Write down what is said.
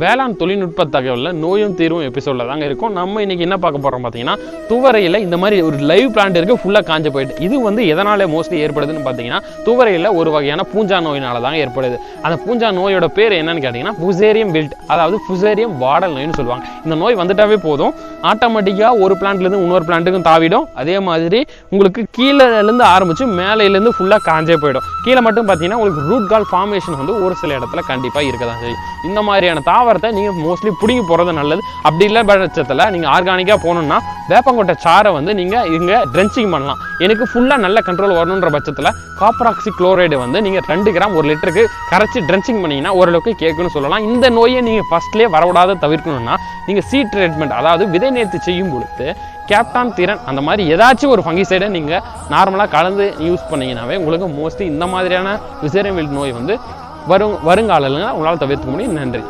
வேளாண் தொழில்நுட்ப தகவலில் நோயும் தீர்வும் எபிசோடில் தாங்க இருக்கும். நம்ம இன்றைக்கி என்ன பார்க்க போகிறோம் பார்த்தீங்கன்னா துவரையில் இந்த மாதிரி ஒரு லைவ் பிளான்ட் இருக்குது ஃபுல்லாக காஞ்ச போயிட்டு. இது வந்து எதனால் மோஸ்ட்லி ஏற்படுதுன்னு பார்த்தீங்கன்னா துவரையில் ஒரு வகையான பூஞ்சா நோயினால தாங்க ஏற்படுது. அந்த பூஞ்சா நோயோட பேர் என்னன்னு கேட்டிங்கன்னா புசேரியம் வில்ட் அதாவது புசேரியம் வாடல் நோய்னு சொல்லுவாங்க. இந்த நோய் வந்துட்டாவே போதும். ஆட்டோமேட்டிக்காக ஒரு பிளான்ட்லேருந்து இன்னொரு பிளான்ட்டுக்கும் தாவிடும். அதே மாதிரி உங்களுக்கு கீழேருந்து ஆரம்பித்து மேலேருந்து ஃபுல்லாக காஞ்சே போயிடும். கீழே மட்டும் பார்த்தீங்கன்னா உங்களுக்கு ரூட் கால் ஃபார்மேஷன் வந்து ஒரு சில இடத்துல கண்டிப்பாக இருக்க தான் செய்யும். இந்த மாதிரியான தாவரத்தை நீங்கள் மோஸ்ட்லி பிடிங்கி போகிறது நல்லது. அப்படி இல்லை பட்சத்தில் நீங்கள் ஆர்கானிக்காக போகணுன்னா வேப்பங்கொட்டை சாறை வந்து நீங்கள் இங்கே ட்ரென்ச்சிங் பண்ணலாம். எனக்கு ஃபுல்லாக நல்ல கண்ட்ரோல் வரணுன்ற பட்சத்தில் காப்பராக்சி குளோரைடு வந்து நீங்கள் ரெண்டு கிராம் ஒரு லிட்டருக்கு கரைச்சி ட்ரென்ச்சிங் பண்ணிங்கன்னா ஓரளவுக்கு கேட்குன்னு சொல்லலாம். இந்த நோயை நீங்கள் ஃபஸ்ட்லேயே வரவிடாத தவிர்க்கணும்னா நீங்கள் சீட் ட்ரீட்மெண்ட் அதாவது விதை நேர்த்தி செய்யும் பொழுது கேப்டான் திறன் அந்த மாதிரி ஏதாச்சும் ஒரு ஃபங்கிசைடை நீங்கள் நார்மலாக கலந்து யூஸ் பண்ணீங்கன்னாவே உங்களுக்கு மோஸ்ட்லி இந்த மாதிரியான விசேரவில் நோய் வந்து வரும் வருங்காலங்களில் உங்களால் தவிர்த்துக்க முடியும். நன்றி.